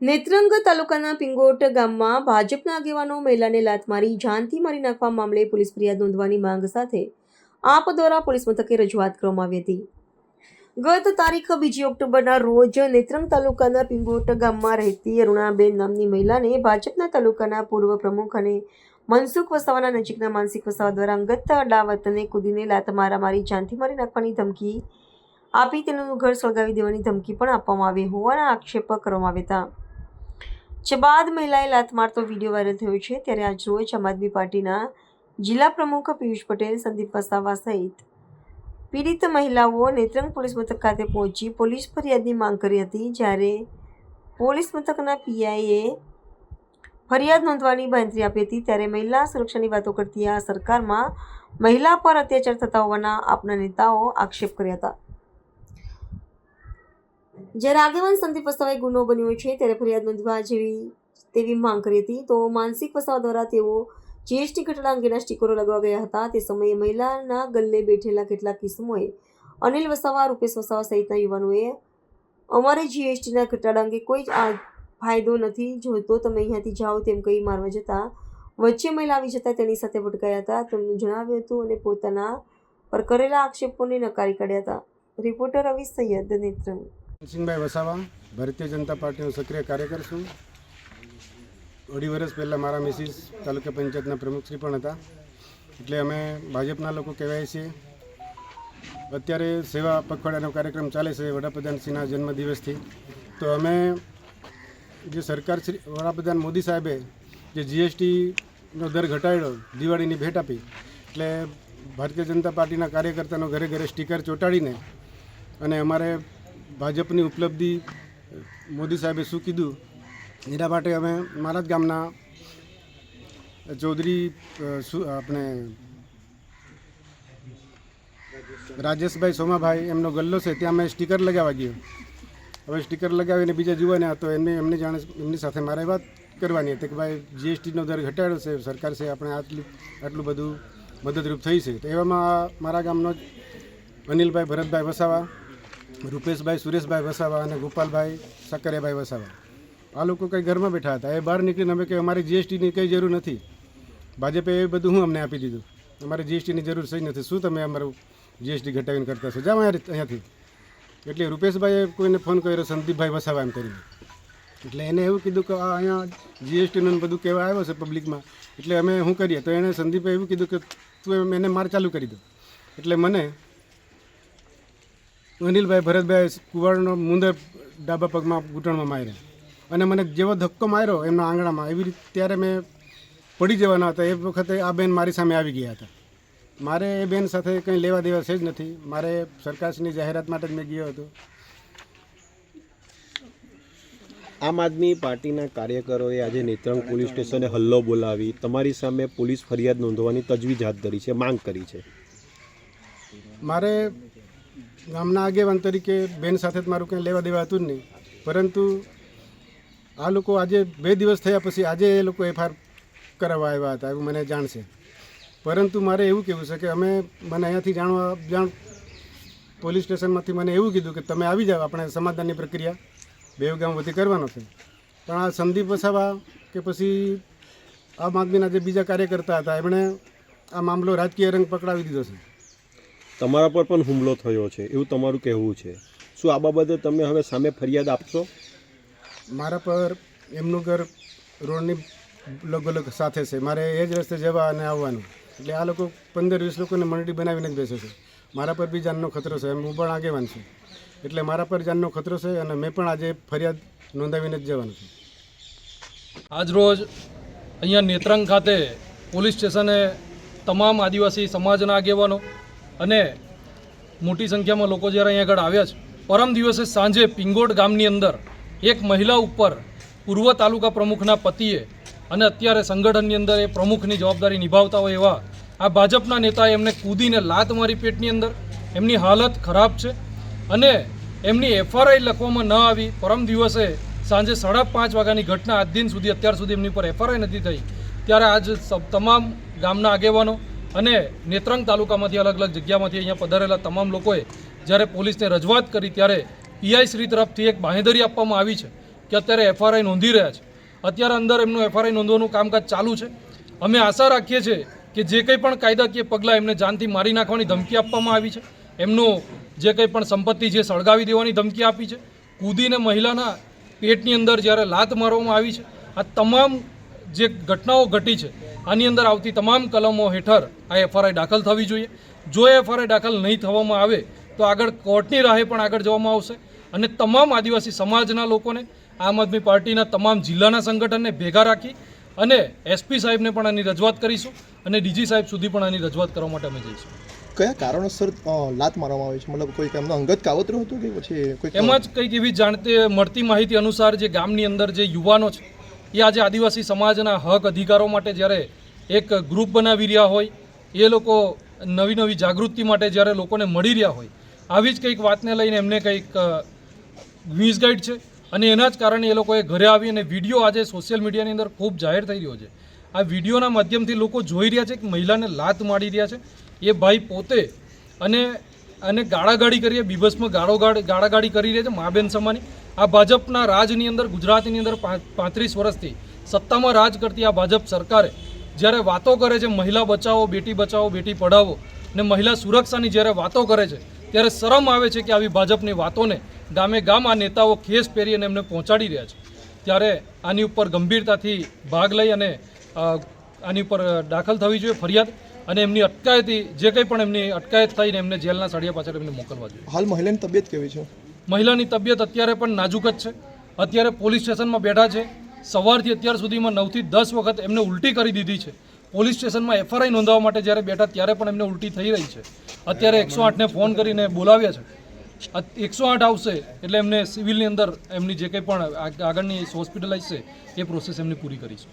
નેત્રંગ તાલુકાના પિંગોટ ગામમાં ભાજપના આગેવાનો મહિલાને લાત મારી, જાનથી મારી નાખવા મામલે પોલીસ ફરિયાદ નોંધવાની માંગ સાથે આપ દ્વારા પોલીસ મથકે રજૂઆત કરવામાં આવી હતી. ગત તારીખ બીજી ઓક્ટોબરના રોજ નેત્રંગ તાલુકાના પિંગોટ ગામમાં રહેતી અરુણાબેન નામની મહિલાને ભાજપના તાલુકાના પૂર્વ પ્રમુખ અને મનસુખ વસાવાના નજીકના માનસિક વસાવા દ્વારા અંગત અડાવતને કૂદીને લાત મારામારી જાનથી મારી નાખવાની ધમકી આપી તેનું ઘર સળગાવી દેવાની ધમકી પણ આપવામાં આવી હોવાના આક્ષેપ કરવામાં આવ્યા હતા. જે બાદ મહિલાએ લાત મારતો વીડિયો વાયરલ થયો છે, ત્યારે આજ રોજ આમ આદમી પાર્ટીના જિલ્લા પ્રમુખ પિયુષ પટેલ, સંદીપ વસાવા સહિત પીડિત મહિલાઓ નેત્રંગ પોલીસ મથક ખાતે પહોંચી પોલીસ ફરિયાદની માંગ કરી હતી, જ્યારે પોલીસ મથકના પીઆઈએ ફરિયાદ નોંધવાની બાંધરી આપી હતી, ત્યારે મહિલા સુરક્ષાની વાતો કરતી આ સરકારમાં મહિલા પર અત્યાચાર થતા હોવાના આપના નેતાઓ આક્ષેપ કર્યા હતા. જ્યારે આગેવાન સંદીપ વસાવાએ ગુનો બન્યો છે, ત્યારે ફરિયાદ નોંધવા જેવી તેવી માંગ કરી હતી. તો માનસિક વસાવા દ્વારા તેઓ જીએસટી ઘટાડા અંગેના સ્ટીકરો લગાવવા ગયા હતા. તે સમયે મહિલાના ગલ્લે બેઠેલા કેટલાક કિસ્મોએ અનિલ વસાવા, રૂપેશ વસાવા સહિતના યુવાનોએ અમારે જીએસટીના ઘટાડા અંગે કોઈ જ ફાયદો નથી જોતો તમે અહીંયાથી જાઓ તેમ કહી મારવા જતા વચ્ચે મહિલા આવી જતા તેની સાથે ભટકાયા હતા. તેમનું જણાવ્યું હતું અને પોતાના પર કરેલા આક્ષેપોને નકારી કાઢ્યા હતા. રિપોર્ટર રવિ સૈયદ નેત્રંગ સિંહભાઈ વસાવા, ભારતીય જનતા પાર્ટીનો સક્રિય કાર્યકર છું અઢી વર્ષ પહેલાં મારા મિસિસ તાલુકા પંચાયતના પ્રમુખશ્રી પણ હતા. એટલે અમે ભાજપના લોકો કહેવાય છીએ. અત્યારે સેવા પખવાડિયાનો કાર્યક્રમ ચાલે છે વડાપ્રધાનશ્રીના જન્મદિવસથી. તો અમે જે સરકાર શ્રી, વડાપ્રધાન મોદી સાહેબે જે જીએસટીનો દર ઘટાડ્યો, દિવાળીની ભેટ આપી, એટલે ભારતીય જનતા પાર્ટીના કાર્યકર્તાનો ઘરે ઘરે સ્ટીકર ચોંટાડીને અને અમારે ભાજપની ઉપલબ્ધિ, મોદી સાહેબે શું કીધું? એના માટે અમે મારા જ ગામના ચૌધરી આપણે રાજેશભાઈ સોમાભાઈ, એમનો ગલ્લો છે, ત્યાં અમે સ્ટીકર લગાવવા ગયો. હવે સ્ટીકર લગાવીને બીજા જુવાને હતો એમને એમને જાણે એમની સાથે મારે વાત કરવાની હતી કે ભાઈ, જીએસટીનો દર ઘટાડ્યો છે, સરકાર છે, આપણે આટલું આટલું બધું મદદરૂપ થઈ છે. તો એવામાં મારા ગામનો અનિલભાઈ ભરતભાઈ વસાવા રૂપેશભાઈ, સુરેશભાઈ વસાવા અને ગોપાલભાઈ સકરિયાભાઈ વસાવા. આ લોકો કંઈ ઘરમાં બેઠા હતા. એ બહાર નીકળીને અમે કે અમારી જીએસટીની કંઈ જરૂર નથી. ભાજપે એ બધું હું અમને આપી દીધું. અમારે જીએસટીની જરૂર સહી નથી. શું તમે અમારું જીએસટી ઘટાવીને કરતા છો? જાઓ અહીંયાથી એટલે રૂપેશભાઈએ કોઈને ફોન કર્યો, સંદીપભાઈ વસાવા એમ કરીને. એટલે એને એવું કીધું કે, આ અહીંયા જીએસટીનું બધું કહેવા આવ્યો છે પબ્લિકમાં એટલે અમે શું કરીએ? તો એણે સંદીપે એવું કીધું કે, તું એને માર ચાલુ કરી દો. એટલે મને અનિલભાઈ ભરતભાઈ કુવાડનો મુંદર ડાબા પગમાં ઘૂંટણમાં માર્યા. અને મને જેવો ધક્કો માર્યો એમના આંગણામાં એવી રીતે ત્યારે મેં પડી જવાના હતા. એ વખતે આ બેન મારી સામે આવી ગયા હતા. મારે એ બેન સાથે કંઈ લેવા દેવા છે જ નથી. મારે સરકારશ્રીની જાહેરાત માટે જ મેં ગયો હતો. આમ આદમી પાર્ટીના કાર્યકરોએ આજે નેત્રંગ પોલીસ સ્ટેશને હલ્લો બોલાવી તમારી સામે પોલીસ ફરિયાદ નોંધવાની તજવીજ હાથ ધરી છે માંગ કરી છે. મારે ગામના આગેવાન તરીકે બેન સાથે મારું કંઈ લેવા દેવા હતું જ નહીં. પરંતુ આ લોકો આજે બે દિવસ થયા પછી આજે એ લોકો એફઆઈઆર કરાવવા આવ્યા હતા એવું મને જાણ છે પરંતુ મારે એવું કહેવું છે કે અમે મને અહીંયાથી જાણવા જાણ પોલીસ સ્ટેશનમાંથી મને એવું કીધું કે તમે આવી જાઓ, આપણે સમાધાનની પ્રક્રિયા બે ગામ વધી કરવાનો છે. પણ આ સંદીપ વસાવા કે પછી આમ આદમીના જે બીજા કાર્યકર્તા હતા, એમણે આ મામલો રાજકીય રંગ પકડાવી દીધો છે. તમારા પર પણ હુમલો થયો છે એવું તમારું કહેવું છે. શું આ બાબતે તમે હવે સામે ફરિયાદ આપશો? મારા પર એમનું ઘર રોડની લગોલગ સાથે છે. મારે એ જ રસ્તે જવા અને આવવાનું. એટલે આ લોકો પંદર વીસ લોકોને મંડળી બનાવીને જ બેસે છે. મારા પર બી જાનનો ખતરો છે એમ હું પણ આગેવાન છું. એટલે મારા પર જાનનો ખતરો છે અને મેં પણ આજે ફરિયાદ નોંધાવીને જ જવાનું છું. આજરોજ અહીંયા નેત્રંગ ખાતે પોલીસ સ્ટેશને તમામ આદિવાસી સમાજના આગેવાનો અને મોટી સંખ્યામાં લોકો જ્યારે અહીંયા આગળ આવ્યા છે, પરમ દિવસે સાંજે પિંગોટ ગામની અંદર એક મહિલા ઉપર પૂર્વ તાલુકા પ્રમુખના પતિએ અને અત્યારે સંગઠનની અંદર એ પ્રમુખની જવાબદારી નિભાવતા હોય એવા આ ભાજપના નેતાએ એમને કૂદીને લાત મારી પેટની અંદર. એમની હાલત ખરાબ છે અને એમની એફઆરઆઈ લખવામાં ન આવી. પરમ દિવસે સાંજે સાડા પાંચ વાગ્યાની ઘટના આજ દિન સુધી, અત્યાર સુધી એમની પર એફઆરઆઈ નથી થઈ. ત્યારે આજ તમામ ગામના આગેવાનો અને નેત્રંગ તાલુકામાંથી અલગ અલગ જગ્યામાંથી અહીંયા પધારેલા તમામ લોકોએ જ્યારે પોલીસને રજૂઆત કરી ત્યારે પીઆઈ તરફથી એક બાંહેધરી આપવામાં આવી છે કે અત્યારે એફઆરઆઈ નોંધી રહ્યા છે. અત્યારે અંદર એમનું એફઆરઆઈ નોંધવાનું કામકાજ ચાલુ છે. અમે આશા રાખીએ છીએ કે જે કંઈ પણ કાયદાકીય પગલાં એમને જાનથી મારી નાખવાની ધમકી આપવામાં આવી છે. એમનું જે કંઈ પણ સંપત્તિ છે સળગાવી દેવાની ધમકી આપી છે. કૂદીને મહિલાના પેટની અંદર જ્યારે લાત મારવામાં આવી છે. આ તમામ જે ઘટનાઓ ઘટી છે આની અંદર આવતી તમામ કલમો હેઠળ આ એફઆરઆઈ દાખલ થવી જોઈએ. જો એફઆરઆઈ દાખલ નહીં થવામાં આવે તો આગળ કોર્ટની રાહે પણ આગળ જવામાં આવશે. અને તમામ આદિવાસી સમાજના લોકોને આમ આદમી પાર્ટીના તમામ જિલ્લાના સંગઠનને ભેગા રાખી અને એસપી સાહેબને પણ આની રજૂઆત કરીશું અને ડીજી સાહેબ સુધી પણ આની રજૂઆત કરવા માટે અમે જઈશું. કયા કારણોસર લાત મારવામાં આવી છે? મતલબ કોઈ એમનો અંગત કાવતરું હતું કે પછી કોઈ એમાં જ કંઈક એવી જાણતી મળતી માહિતી અનુસાર જે ગામની અંદર જે યુવાનો છે એ આજે આદિવાસી સમાજના હક અધિકારો માટે જ્યારે એક ગ્રુપ બનાવી રહ્યા હોય, એ લોકો નવી નવી જાગૃતિ માટે જ્યારે લોકોને મળી રહ્યા હોય, આવી જ કંઈક વાતને લઈને એમને કંઈક મિસગાઈડ છે. અને એના જ કારણે એ લોકોએ ઘરે આવી અને વીડિયો આજે સોશિયલ મીડિયાની અંદર ખૂબ જાહેર થઈ રહ્યો છે. આ વિડીયોના માધ્યમથી લોકો જોઈ રહ્યા છે કે મહિલાને લાત મારી રહ્યા છે. એ ભાઈ પોતે અને અને ગાળાગાળી કરીએ બીભસમાં ગાળો ગાળ ગાળાગાળી કરી રહ્યા છે માબેન સમાની. આ ભાજપના રાજની અંદર, ગુજરાતની અંદર પાંત્રીસ વર્ષથી સત્તામાં રાજ કરતી આ ભાજપ સરકારે જ્યારે વાતો કરે છે મહિલા બચાવો, બેટી બચાવો, બેટી પઢાવો ને મહિલા સુરક્ષાની જ્યારે વાતો કરે છે, ત્યારે શરમ આવે છે કે આવી ભાજપની વાતોને ગામે ગામ આ નેતાઓ ખેસ પહેરી અને એમને પહોંચાડી રહ્યા છે. ત્યારે આની ઉપર ગંભીરતાથી ભાગ લઈ અને આની ઉપર દાખલ થવી જોઈએ ફરિયાદ. અને એમની અટકાયતી જે કંઈ પણ એમની અટકાયત થઈને એમને જેલના સળિયા પાછળ એમને મોકલવા જોઈએ. હાલ મહિલાની તબિયત કેવી છે? મહિલાની તબિયત અત્યારે પણ નાજુક જ છે. અત્યારે પોલીસ સ્ટેશનમાં બેઠા છે. સવારથી અત્યાર સુધીમાં નવથી દસ વખત એમને ઉલટી કરી દીધી છે. પોલીસ સ્ટેશનમાં એફઆરઆઈ નોંધાવવા માટે જ્યારે બેઠા ત્યારે પણ એમને ઉલટી થઈ રહી છે. અત્યારે એકસો આઠને ફોન કરીને બોલાવ્યા છે. એકસો આઠ આવશે એટલે એમને સિવિલની અંદર એમની જે કંઈ પણ આગળની હોસ્પિટલાઇઝ છે એ પ્રોસેસ એમની પૂરી કરીશું.